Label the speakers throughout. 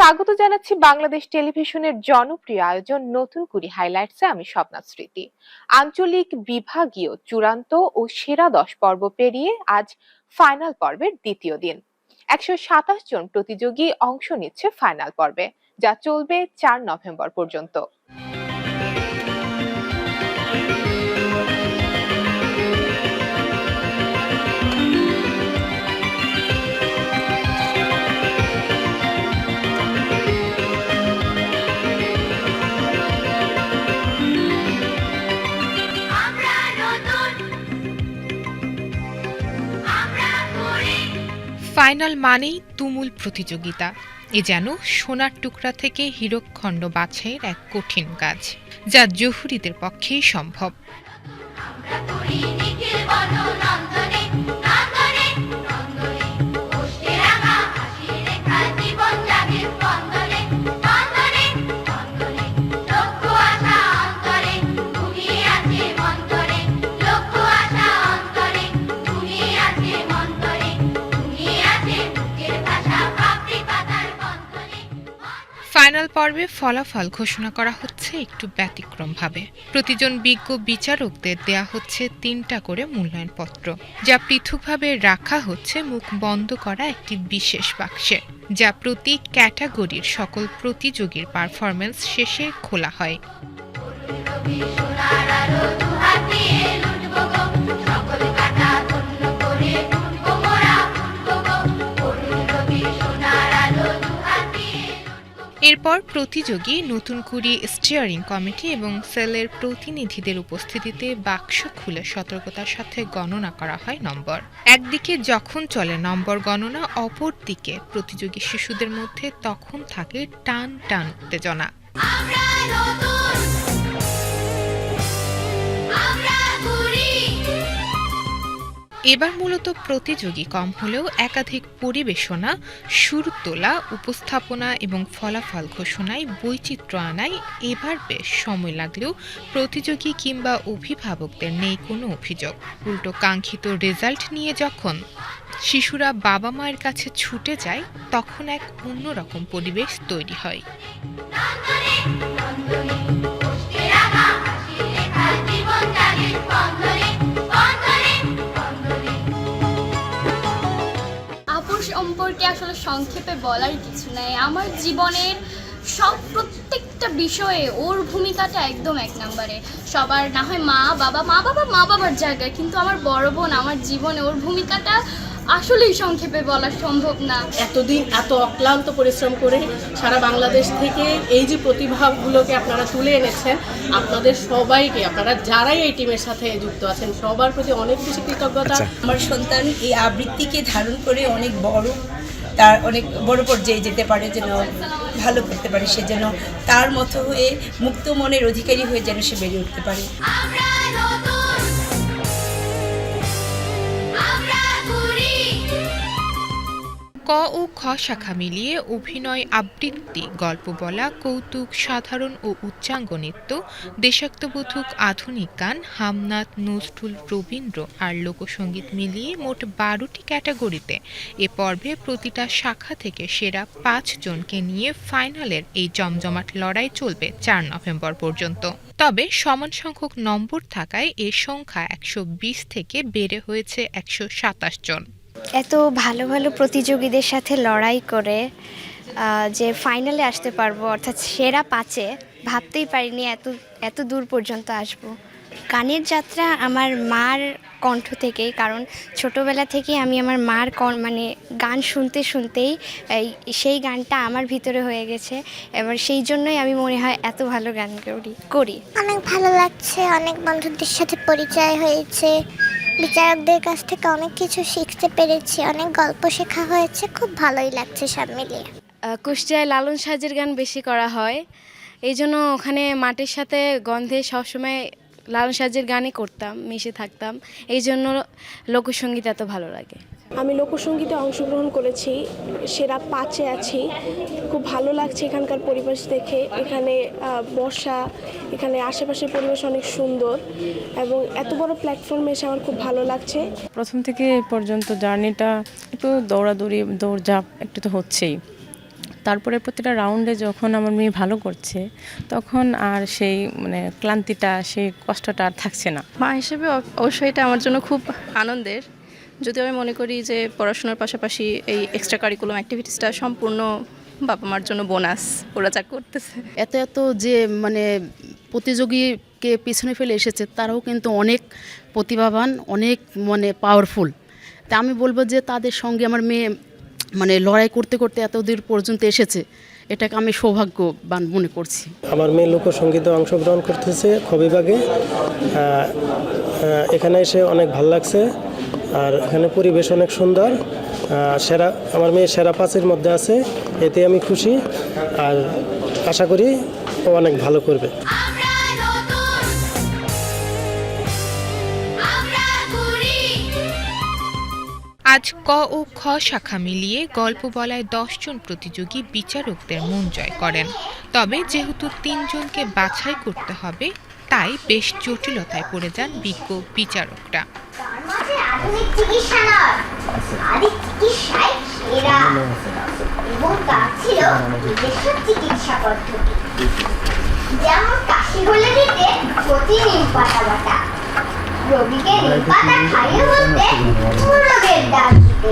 Speaker 1: স্বাগত জানাচ্ছি বাংলাদেশ টেলিভিশনের জনপ্রিয় আয়োজন নতুন কুড়ি হাইলাইটসে আমি স্বপ্না স্মৃতি। আঞ্চলিক বিভাগীয় চূড়ান্ত ও সেরা দশ পর্ব পেরিয়ে আজ ফাইনাল পর্বের দ্বিতীয় দিন। একশো সাতাশ জন প্রতিযোগী অংশ নিচ্ছে ফাইনাল পর্বে, যা চলবে চার নভেম্বর পর্যন্ত।
Speaker 2: ফাইনাল মানেই তুমুল প্রতিযোগিতা। এ যেন সোনার টুকরা থেকে হীরকখণ্ড বাছাইয়ের এক কঠিন কাজ, যা জহুরিদের পক্ষেই সম্ভব। ফাইনাল পর্বে ফলাফল ঘোষণা করা হচ্ছে একটু ব্যতিক্রমভাবে। প্রতিজন বিজ্ঞ বিচারকদের দেয়া হচ্ছে তিনটা করে মূল্যায়ন পত্র যা পৃথকভাবে রাখা হচ্ছে মুখ বন্ধ করা একটি বিশেষ বাক্সে, যা প্রতি ক্যাটাগরির সকল প্রতিযোগীর পারফরমেন্স শেষে খোলা হয়। এরপর প্রতিযোগী নতুন কুড়ি স্টিয়ারিং কমিটি এবং সেলের প্রতিনিধিদের উপস্থিতিতে বাক্স খুলে সতর্কতার সাথে গণনা করা হয় নম্বর। একদিকে যখন চলে নম্বর গণনা অপর দিকে প্রতিযোগী শিশুদের মধ্যে তখন থাকে টান টান উত্তেজনা এবার মূলত প্রতিযোগী কম হলেও একাধিক পরিবেশনা, সুর তোলা, উপস্থাপনা এবং ফলাফল ঘোষণায় বৈচিত্র্য আনায় এবার বেশ সময় লাগলেও প্রতিযোগী কিংবা অভিভাবকদের নেই কোনো অভিযোগ। উল্টো কাঙ্ক্ষিত রেজাল্ট নিয়ে যখন শিশুরা বাবা মায়ের কাছে ছুটে যায়, তখন এক অন্যরকম পরিবেশ তৈরি হয়।
Speaker 3: আসলে সংক্ষেপে বলার কিছু নাই। আমার জীবনের সব প্রত্যেকটা বিষয়ে ওর ভূমিকাটা একদম এক নম্বরে। সবার না হয় মা বাবা মা বাবা মা বাবার জায়গায়। কিন্তু আমার বড় বোন আমার জীবনে ওর ভূমিকাটা আসলেই সংক্ষেপে বলা সম্ভব না।
Speaker 4: এতদিন এত অক্লান্ত পরিশ্রম করে সারা বাংলাদেশ থেকে এই যে প্রতিভাগুলোকে আপনারা তুলে এনেছেন আপনাদের সবাইকে আপনারা যারাই এই টিমের সাথে যুক্ত আছেন সবার প্রতি অনেক বেশি কৃতজ্ঞতা।
Speaker 5: আমার সন্তান এই আবৃত্তিকে ধারণ করে অনেক বড় তার অনেক বড় পর্যায়ে যেতে পারে, যেন ভালো করতে পারে, সে যেন তার মতো হয়ে মুক্ত মনের অধিকারী হয়ে যেন সে বেড়ে উঠতে পারে।
Speaker 2: ক ও খ শাখা মিলিয়ে অভিনয় আবৃত্তি, গল্প বলা, কৌতুক, সাধারণ ও উচ্চাঙ্গ নৃত্য দেশাত্মবোধক আধুনিক গান, হামনাথ, নজরুল, রবীন্দ্র আর লোকসঙ্গীত মিলিয়ে মোট বারোটি ক্যাটাগরিতে। এ পর্বে প্রতিটা শাখা থেকে সেরা পাঁচ জনকে নিয়ে ফাইনালের এই জমজমাট লড়াই চলবে চার নভেম্বর পর্যন্ত। তবে সমান সংখ্যক নম্বর থাকায় এ সংখ্যা একশো বিশ থেকে বেড়ে হয়েছে একশো সাতাশ জন।
Speaker 6: এত ভালো ভালো প্রতিযোগীদের সাথে লড়াই করে যে ফাইনালে আসতে পারব, অর্থাৎ সেরা পাঁচে, ভাবতেই পারিনি এত এত দূর পর্যন্ত আসব। গানের যাত্রা আমার মার কণ্ঠ থেকেই, কারণ ছোটোবেলা থেকে আমি আমার মার মানে গান শুনতে শুনতেই সেই গানটা আমার ভিতরে হয়ে গেছে। এবার সেই জন্যই আমি মনে হয় এত ভালো গান করি করি।
Speaker 7: অনেক ভালো লাগছে, অনেক বন্ধুদের সাথে পরিচয় হয়েছে। বিচারকদের কাছ থেকে অনেক কিছু শিখতে পেরেছি, অনেক গল্প শেখা হয়েছে, খুব ভালোই লাগছে সব মিলিয়ে।
Speaker 8: কুষ্টিয়ায় লালন সাজের গান বেশি করা হয়। এই জন্য ওখানে মাটির সাথে গন্ধে সবসময় লালন সাজের গানই করতাম, মিশে থাকতাম। এই জন্য লোকসঙ্গীত এত ভালো লাগে।
Speaker 9: আমি লোকসঙ্গীতে অংশগ্রহণ করেছি সেরা পাঁচে আছি। খুব ভালো লাগছে এখানকার পরিবেশ দেখে। এখানে বর্ষা এখানে আশেপাশের পরিবেশ অনেক সুন্দর এবং এত বড় প্ল্যাটফর্মে এসে আমার খুব ভালো লাগছে।
Speaker 10: প্রথম থেকে পর্যন্ত জার্নিটা একটু দৌড়াদৌড়ি দৌড়ঝাঁপ একটু তো হচ্ছেই। তারপরে প্রতিটা রাউন্ডে যখন আমার মেয়ে ভালো করছে তখন আর সেই মানে ক্লান্তিটা সেই কষ্টটা আর থাকছে না।
Speaker 11: মা হিসেবে অবশ্যই এটা আমার জন্য খুব আনন্দের। যদিও আমি মনে করি যে পড়াশোনার পাশাপাশি এই এক্সট্রা কারিকুলাম অ্যাক্টিভিটিসটা সম্পূর্ণ বাবা মার জন্য বোনাস ওরা যা করতেছে।
Speaker 12: এত এত যে মানে প্রতিযোগীকে পিছনে ফেলে এসেছে তারাও কিন্তু অনেক প্রতিভাবান অনেক মানে পাওয়ারফুল তা আমি বলব যে তাদের সঙ্গে আমার মেয়ে মানে লড়াই করতে করতে এত দূর পর্যন্ত এসেছে এটাকে আমি সৌভাগ্যবান মনে করছি।
Speaker 13: আমার মেয়ে লোকসঙ্গীতে অংশগ্রহণ করতেছে খবিবাগে। এখানে এসে অনেক ভালো লাগছে। আর এখানে পরিবেশ অনেক সুন্দর সেরা আমার মেয়ে সেরা পাঁচের মধ্যে আছে এতে আমি খুশি আর আশা করি ও অনেক ভালো করবে।
Speaker 2: আজ ক ও খ শাখা মিলিয়ে গল্প বলায় দশজন প্রতিযোগী বিচারকদের মন জয় করেন। তবে যেহেতু তিনজনকে বাছাই করতে হবে তাই বেশ জটিলতায় পড়ে যান বিজ্ঞ বিচারকরা।
Speaker 7: তার আধুনিক চিকিৎসা নয়। আদি চিকিৎসায় সেরা। এবং তার ছিল নিজস্ব চিকিৎসা পদ্ধতি। যেমন কাশি হলে দিতে প্রতি নিম পাতা বাটা রোগীকে নিম পাতা খাইয়ে বলতে রোগের ডাক দিতে।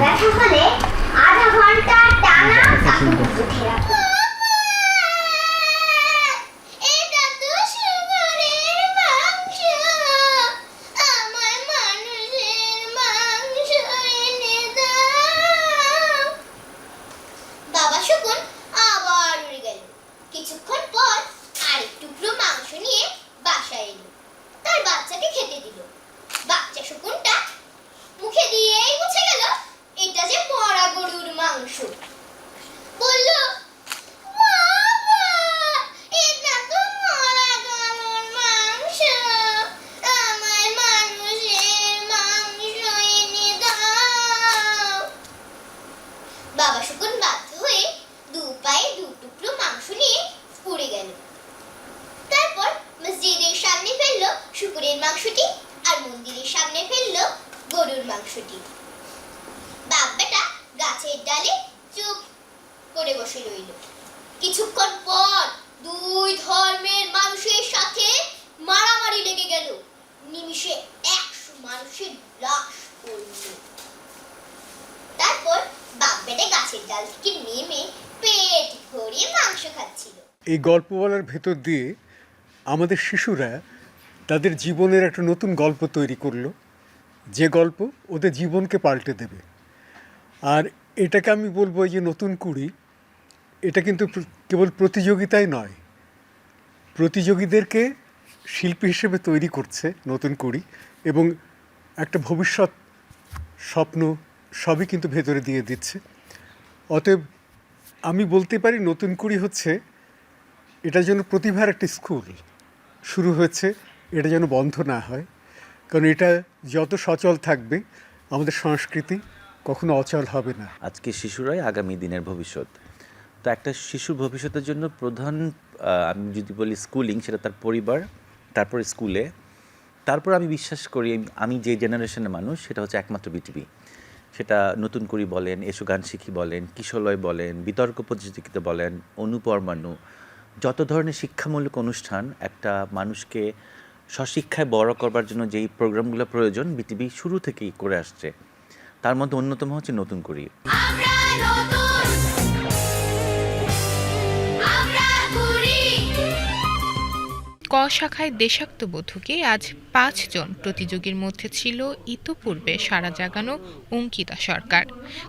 Speaker 7: ব্যথা হলে আধা ঘণ্টা টানা থেরাপি এটা
Speaker 14: এই গল্প বলার ভেতর দিয়ে আমাদের শিশুরা তাদের জীবনের একটা নতুন গল্প তৈরি করল। যে গল্প ওদের জীবনকে পাল্টে দেবে। আর এটাকে আমি বলব যে নতুন কুড়ি, এটা কিন্তু কেবল প্রতিযোগিতায় নয়। প্রতিযোগীদেরকে শিল্পী হিসেবে তৈরি করছে নতুন কুড়ি এবং একটা ভবিষ্যৎ স্বপ্ন সবই কিন্তু ভেতরে দিয়ে দিচ্ছে। অতএব আমি বলতে পারি নতুন কুড়ি হচ্ছে এটা যেন প্রতিভার একটি স্কুল শুরু হয়েছে, এটা যেন বন্ধ না হয়। কারণ এটা যত সচল থাকবে, আমাদের সংস্কৃতি কখনো অচল হবে না।
Speaker 15: আজকে শিশুরাই আগামী দিনের ভবিষ্যৎ। তো একটা শিশুর ভবিষ্যতের জন্য প্রধান আমি যদি বলি স্কুলিং সেটা তার পরিবার, তারপর স্কুলে। তারপর আমি বিশ্বাস করি, আমি যে জেনারেশনের মানুষ, সেটা হচ্ছে একমাত্র বিটিভি সেটা নতুন করি বলেন, এসো গান শিখি বলেন কিশলয় বলেন, বিতর্ক প্রতিযোগিতা বলেন অনুপরমাণু যত ধরনের শিক্ষামূলক অনুষ্ঠান একটা মানুষকে স্বশিক্ষায় বড় করবার জন্য যেই প্রোগ্রামগুলো প্রয়োজন বিটিভি শুরু থেকেই করে আসছে। তার মধ্যে অন্যতম হচ্ছে নতুন করি
Speaker 16: আমরা নতুন আমরা ঘুরি
Speaker 2: ক শাখায় দেশাত্মবোধকে আজ পাঁচজন প্রতিযোগীর মধ্যে ছিল ইতোপূর্বে সারা জাগানো অঙ্কিতা সরকার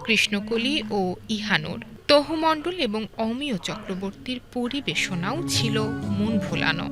Speaker 2: কৃষ্ণকলি ও ইহানুর। তহুমণ্ডল এবং অমিয় চক্রবর্তীর পরিবেশনাও ছিল মন ভোলানো।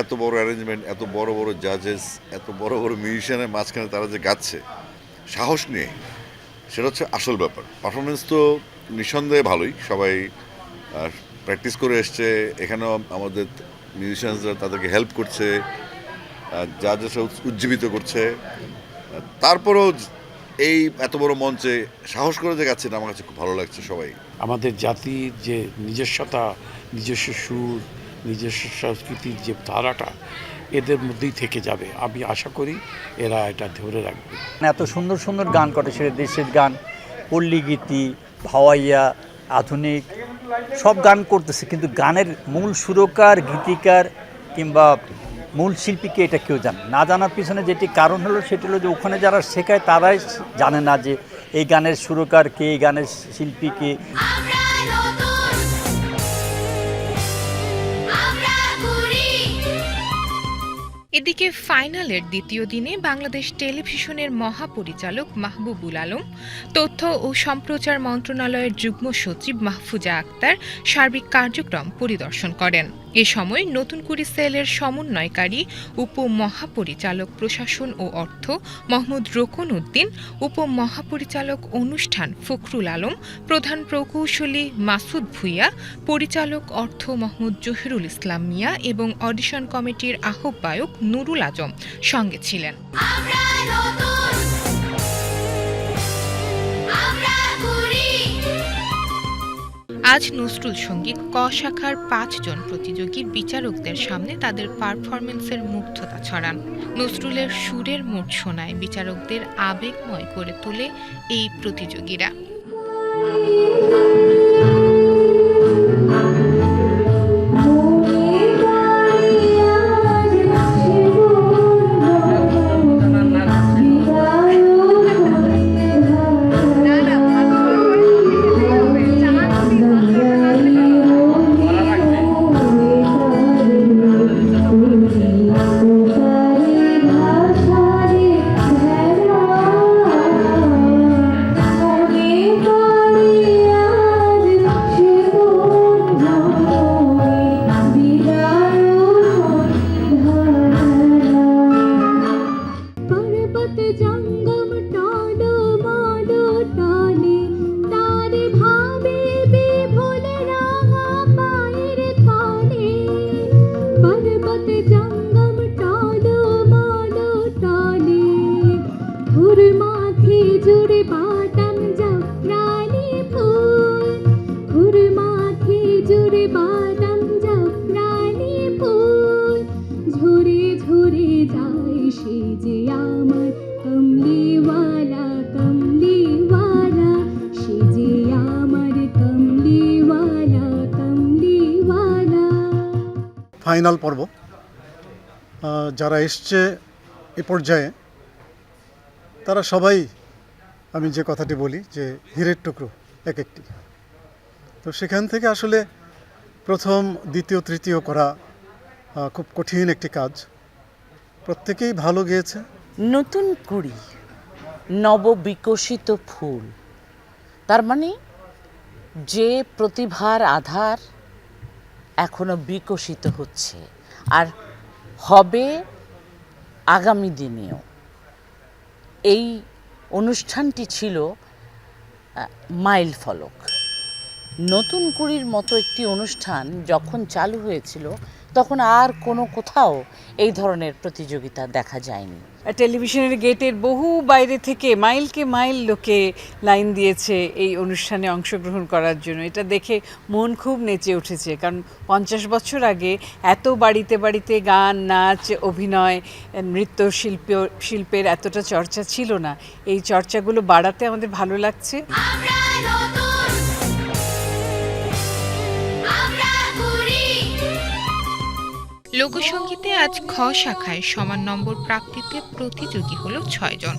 Speaker 17: এত বড় অ্যারেঞ্জমেন্ট এত বড় বড় জাজেস এত বড় বড় মিউজিশিয়ানের মাঝখানে তারা যে গাচ্ছে, সাহস নিয়ে, সেটা হচ্ছে আসল ব্যাপার। পারফরমেন্স তো নিঃসন্দেহে ভালোই, সবাই প্র্যাকটিস করে এসছে, এখানেও আমাদের মিউজিশিয়ানসরা তাদেরকে হেল্প করছে জাজেস উজ্জীবিত করছে। তারপরেও এই এত বড় মঞ্চে সাহস করে যে গাচ্ছে এটা আমার কাছে খুব ভালো লাগছে সবাই।
Speaker 18: আমাদের জাতির যে নিজস্বতা, নিজস্ব সুর নিজস্ব সংস্কৃতির যে ধারাটা এদের মধ্যেই থেকে যাবে। আমি আশা করি এরা এটা ধরে রাখবে।
Speaker 19: এত সুন্দর সুন্দর গান করে, সেটা দেশের গান পল্লীগীতি ভাওয়াইয়া, আধুনিক, সব গান করতেছে, কিন্তু গানের মূল সুরকার, গীতিকার কিংবা মূল শিল্পীকে এটা কেউ জানে না জানার পিছনে যেটি কারণ হলো, সেটি হলো যে ওখানে যারা শেখায়, তারাই জানে না যে এই গানের সুরকার কে, এই গানের শিল্পী কে।
Speaker 20: এদিকে ফাইনালের দ্বিতীয় দিনে বাংলাদেশ টেলিভিশনের মহাপরিচালক মাহবুবুল আলম, তথ্য ও সম্প্রচার মন্ত্রণালয়ের যুগ্ম সচিব মাহফুজা আক্তার সার্বিক কার্যক্রম পরিদর্শন করেন। এ সময় নতুন কুড়ি সেলের সমন্বয়কারী, উপমহাপরিচালক প্রশাসন ও অর্থ মোহাম্মদ রোকন উদ্দিন, উপমহাপরিচালক অনুষ্ঠান ফখরুল আলম, প্রধান প্রকৌশলী মাসুদ ভুইয়া, পরিচালক অর্থ মোহাম্মদ জহিরুল ইসলাম মিয়া এবং অডিশন কমিটির আহ্বায়ক নুরুল আজম সঙ্গে ছিলেন। আজ নজরুল সংগীত ক শাখার পাঁচজন প্রতিযোগী বিচারকদের সামনে তাদের পারফরমেন্সের মুগ্ধতা ছড়ান। নজরুলের সুরের মোট শোনায় বিচারকদের আবেগময় করে তোলে এই প্রতিযোগীরা।
Speaker 14: ফাইনাল পর্ব। যারা এসছে এ পর্যায়ে, তারা সবাই আমি যে কথাটি বলি যে হীরের টুকরো এক একটি। তো সেখান থেকে আসলে প্রথম, দ্বিতীয়, তৃতীয় করা খুব কঠিন একটি কাজ। প্রত্যেকেই ভালো গিয়েছে।
Speaker 21: নতুন কুড়ি নববিকশিত ফুল। তার মানে যে প্রতিভার আধার এখনও বিকশিত হচ্ছে। আর হবে আগামী দিনেও। এই অনুষ্ঠানটি ছিল মাইল ফলক। নতুন কুড়ির মতো একটি অনুষ্ঠান যখন চালু হয়েছিল, তখন আর কোনো কোথাও এই ধরনের প্রতিযোগিতা দেখা যায়নি।
Speaker 22: টেলিভিশনের গেটের বহু বাইরে থেকে মাইলকে মাইল লোকে লাইন দিয়েছে এই অনুষ্ঠানে অংশগ্রহণ করার জন্য। এটা দেখে মন খুব নেচে উঠেছে, কারণ পঞ্চাশ বছর আগে এত বাড়িতে বাড়িতে গান, নাচ, অভিনয়, নৃত্য শিল্প, শিল্পের এতটা চর্চা ছিল না। এই চর্চাগুলো বাড়াতে আমাদের ভালো লাগছে।
Speaker 20: লোকসঙ্গীতে আজ খ শাখায় সমান নম্বর প্রাপ্তিতে প্রতিযোগী হলো ছয়জন।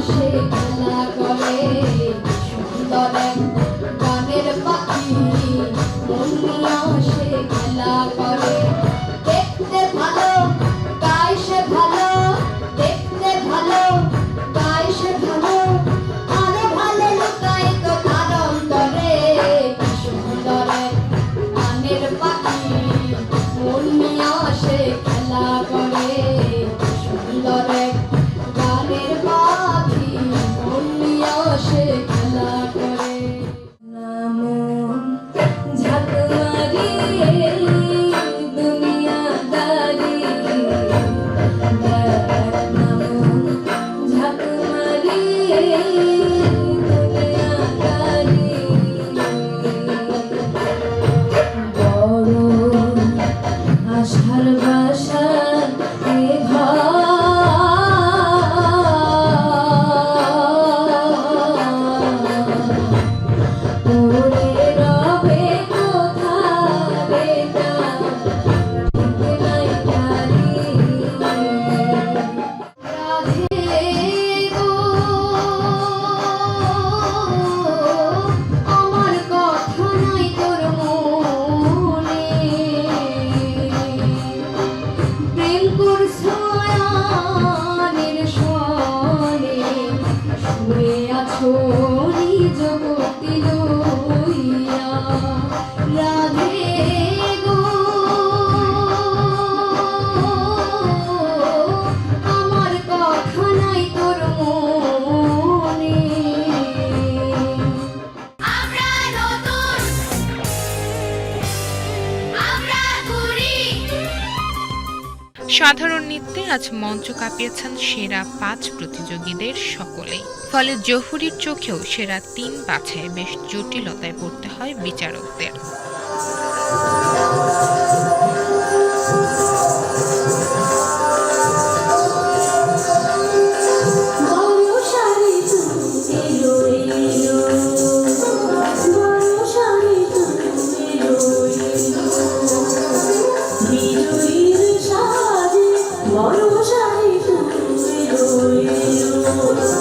Speaker 2: 就是 আজ মঞ্চ কাঁপিয়েছেন সেরা পাঁচ প্রতিযোগীদের সকলেই। ফলে জহুরির চোখেও সেরা তিন বাছায় বেশ জটিলতায় পড়তে হয় বিচারকদের।
Speaker 23: এটাকে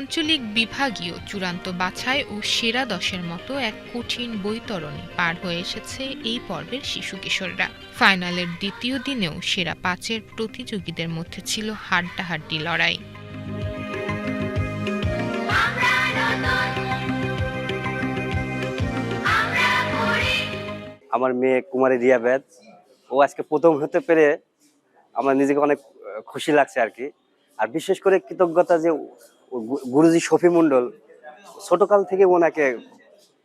Speaker 2: আঞ্চলিক বিভাগীয় চূড়ান্ত বাছাই ও সেরা দশের মতো এক কঠিন বৈতরণী পার হয়ে এসেছে এই পর্বের শিশু কিশোররা। ফাইনালের দ্বিতীয় দিনেও সেরা পাঁচের প্রতিযোগীদের মধ্যে ছিল হাড্ডাহাড্ডি লড়াই।
Speaker 16: আমরা
Speaker 24: মেয়ে কুমারী রিয়া বেদ, ও আজকে প্রথম হতে পেরে আমার নিজেকে অনেক খুশি লাগছে আর কি। আর বিশেষ করে কৃতজ্ঞতা যে গুরুজি শফি মণ্ডল ছোটকাল থেকে ওনাকে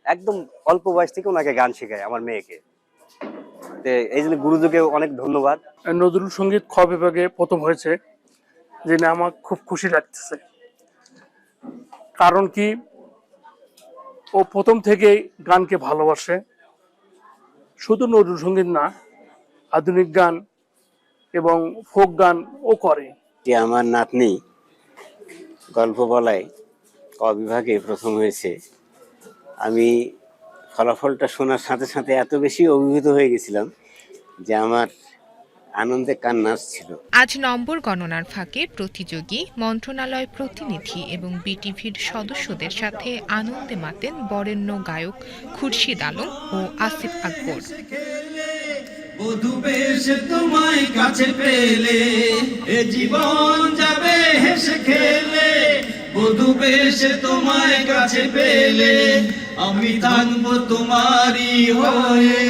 Speaker 24: একদম অল্প বয়স থেকে ওনাকে গান শেখায় আমার মেয়েকে। তো এই জন্য গুরুজিকে অনেক ধন্যবাদ।
Speaker 25: নজরুল সংগীত খ বিভাগে প্রথম হয়েছে জেনে আমার খুব খুশি লাগতেছে। কারণ কি ও প্রথম থেকেই গানকে ভালোবাসে। শুধু নজরুল সংগীত না আধুনিক গান এবং ফোক গান ও করে।
Speaker 24: যে আমার নাতনি? গল্প বলায় ক বিভাগে প্রথম হয়েছে। আমি ফলাফলটা শোনার সাথে সাথে এত বেশি অভিভূত হয়ে গেছিলাম যে আমার আনন্দে কান্না ছিল
Speaker 2: আজ নম্বর গণনার ফাঁকে প্রতিযোগী, মন্ত্রণালয় প্রতিনিধি এবং বিটিভির সদস্যদের সাথে আনন্দে মাতেন বরেণ্য গায়ক খুরশিদ আলম ও আসিফ আকবর।
Speaker 26: বধু বেশ তোমায় কাছে পেলে, এ জীবন যাবে হেসে খেলে। বধু বেশ তোমায় কাছে পেলে, আমি থাকব তোমারই হয়ে।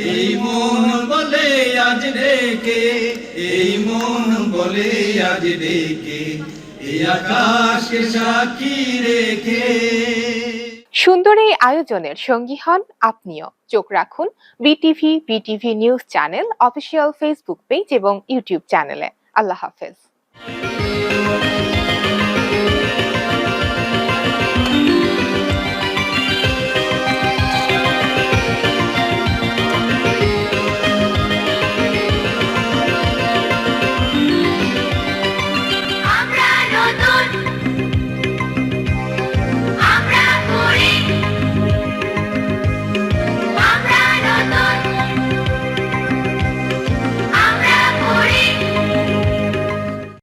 Speaker 26: এই মন বলে আজ রেখে এই মন বলে আজ রেখে এই আকাশকে সাক্ষী রেখে।
Speaker 2: সুন্দর এই আয়োজনের সঙ্গী হন আপনিও। চোখ রাখুন BTV BTV news channel, official Facebook page এবং ইউটিউব চ্যানেলে। আল্লাহ হাফেজ।